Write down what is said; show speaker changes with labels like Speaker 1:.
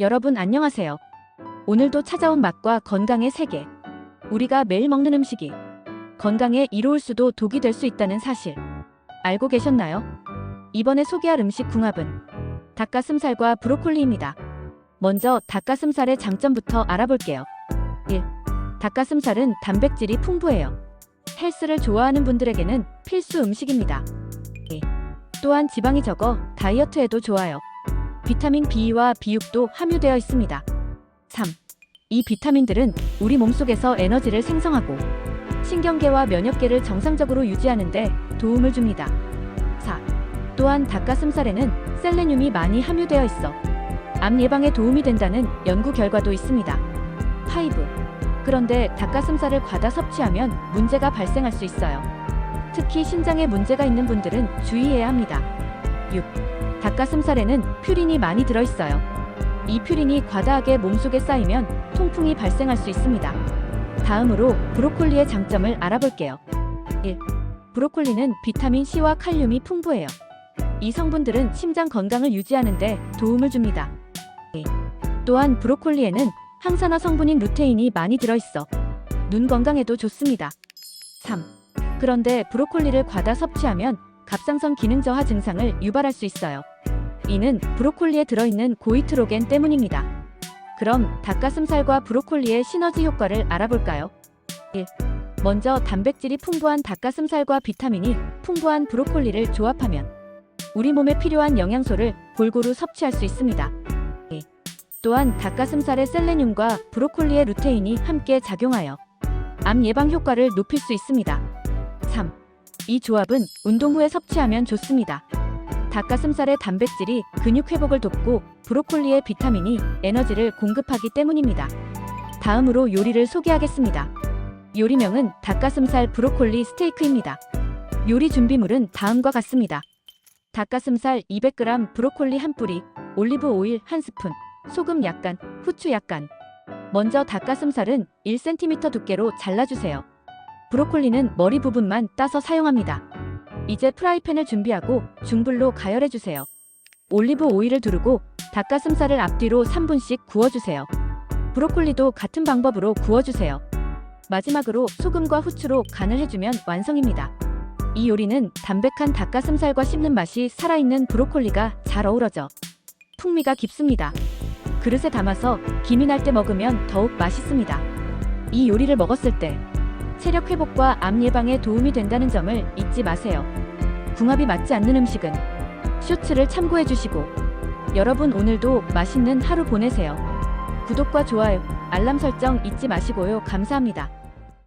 Speaker 1: 여러분 안녕하세요. 오늘도 찾아온 맛과 건강의 세계. 우리가 매일 먹는 음식이 건강에 이로울 수도 독이 될 수 있다는 사실 알고 계셨나요? 이번에 소개할 음식 궁합은 닭가슴살과 브로콜리입니다. 먼저 닭가슴살의 장점부터 알아볼게요. 1. 닭가슴살은 단백질이 풍부해요. 헬스를 좋아하는 분들에게는 필수 음식입니다. 2. 또한 지방이 적어 다이어트에도 좋아요. 비타민 B와 B6도 함유되어 있습니다. 3. 이 비타민들은 우리 몸속에서 에너지를 생성하고 신경계와 면역계를 정상적으로 유지하는 데 도움을 줍니다. 4. 또한 닭가슴살에는 셀레늄이 많이 함유되어 있어 암 예방에 도움이 된다는 연구 결과도 있습니다. 5. 그런데 닭가슴살을 과다 섭취하면 문제가 발생할 수 있어요. 특히 신장에 문제가 있는 분들은 주의해야 합니다. 6. 닭가슴살에는 퓨린이 많이 들어있어요. 이 퓨린이 과다하게 몸속에 쌓이면 통풍이 발생할 수 있습니다. 다음으로 브로콜리의 장점을 알아볼게요. 1. 브로콜리는 비타민 C와 칼륨이 풍부해요. 이 성분들은 심장 건강을 유지하는데 도움을 줍니다. 2. 또한 브로콜리에는 항산화 성분인 루테인이 많이 들어있어 눈 건강에도 좋습니다. 3. 그런데 브로콜리를 과다 섭취하면 갑상선 기능 저하 증상을 유발할 수 있어요. 이는 브로콜리에 들어있는 고이트로겐 때문입니다. 그럼 닭가슴살과 브로콜리의 시너지 효과를 알아볼까요? 1. 먼저 단백질이 풍부한 닭가슴살과 비타민이 풍부한 브로콜리를 조합하면 우리 몸에 필요한 영양소를 골고루 섭취할 수 있습니다. 2. 또한 닭가슴살의 셀레늄과 브로콜리의 루테인이 함께 작용하여 암 예방 효과를 높일 수 있습니다. 3. 이 조합은 운동 후에 섭취하면 좋습니다. 닭가슴살의 단백질이 근육 회복을 돕고 브로콜리의 비타민이 에너지를 공급하기 때문입니다. 다음으로 요리를 소개하겠습니다. 요리명은 닭가슴살 브로콜리 스테이크입니다. 요리 준비물은 다음과 같습니다. 닭가슴살 200g, 브로콜리 한 뿌리, 올리브 오일 한 스푼, 소금 약간, 후추 약간. 먼저 닭가슴살은 1cm 두께로 잘라주세요. 브로콜리는 머리 부분만 따서 사용합니다. 이제 프라이팬을 준비하고 중불로 가열해주세요. 올리브 오일을 두르고 닭가슴살을 앞뒤로 3분씩 구워주세요. 브로콜리도 같은 방법으로 구워주세요. 마지막으로 소금과 후추로 간을 해주면 완성입니다. 이 요리는 담백한 닭가슴살과 씹는 맛이 살아있는 브로콜리가 잘 어우러져 풍미가 깊습니다. 그릇에 담아서 김이 날 때 먹으면 더욱 맛있습니다. 이 요리를 먹었을 때 체력 회복과 암 예방에 도움이 된다는 점을 잊지 마세요. 궁합이 맞지 않는 음식은 쇼츠를 참고해 주시고 여러분 오늘도 맛있는 하루 보내세요. 구독과 좋아요, 알람 설정 잊지 마시고요. 감사합니다.